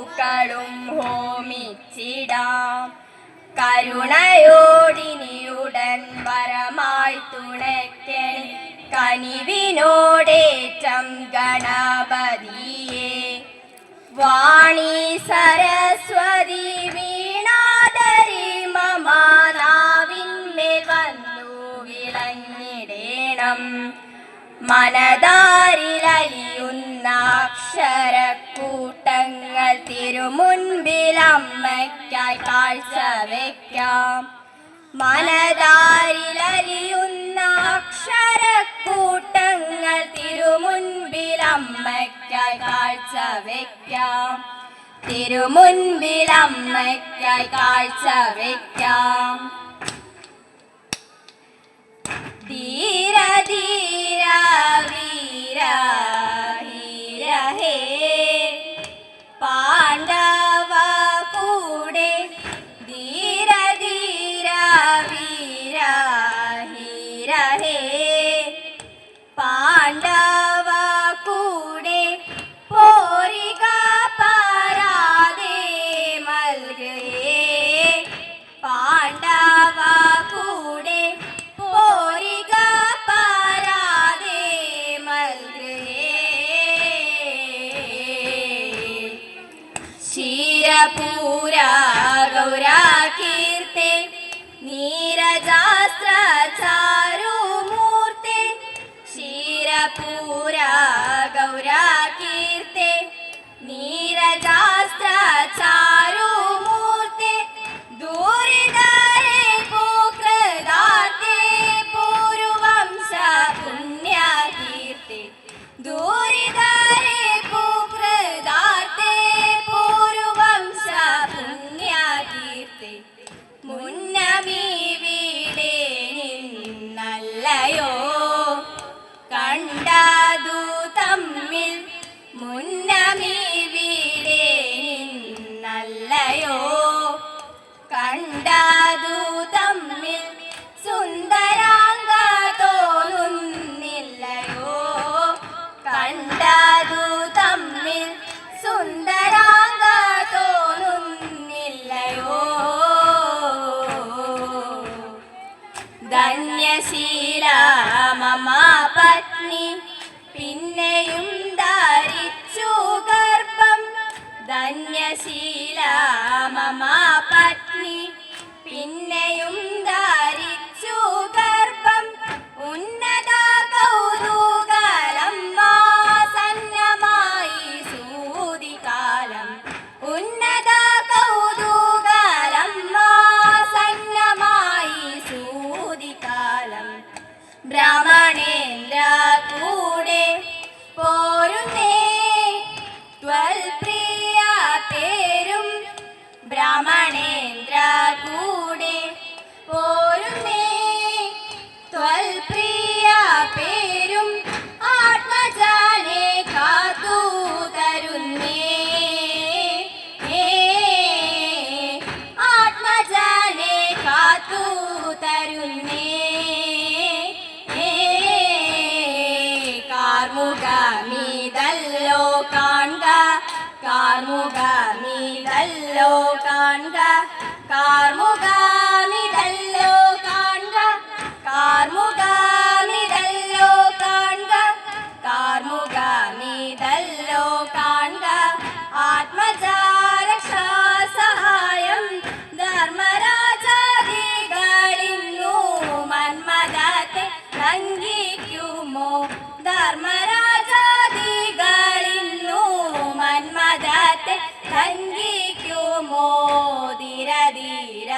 പൂക്കളും ഹോമിച്ചിടാം. കരുണയോടിനിയുടൻ വരമായി തുണയ്ക്കണി കനിവിനോടേറ്റം ഗണപതിയെ. വാണി സരസ്വതി വീണാദരി മമാതാവിന്മേൽ വന്നു വിളഞ്ഞിടേണം. മനതാരിലലിയുന്ന അക്ഷര തിരുമുൻപിൽ അമ്മയ്ക്കായി കാഴ്ച വയ്ക്കാം മനതാരിലലിയുന്ന അക്ഷരക്കൂട്ടങ്ങൾ തിരുമുൻപിൽ അമ്മയ്ക്കായി കാഴ്ച വയ്ക്കാം തിരുമുൻപിൽ അമ്മയ്ക്കായി കാഴ്ച വയ്ക്കാം पूरा गौरा कीर्ते नीरजास्त्र चारु मूर्ते क्षीरपुरा ധന്യശീല മമാ പത്നി പിന്നെയും ധരിച്ചു ഗർഭം. ധന്യശീല മമാ പത്നി കാർമുകമീതല്ലോ കാണുക. കാർമുകമീതല്ലോ കാണുക. കാർമുക morir a dir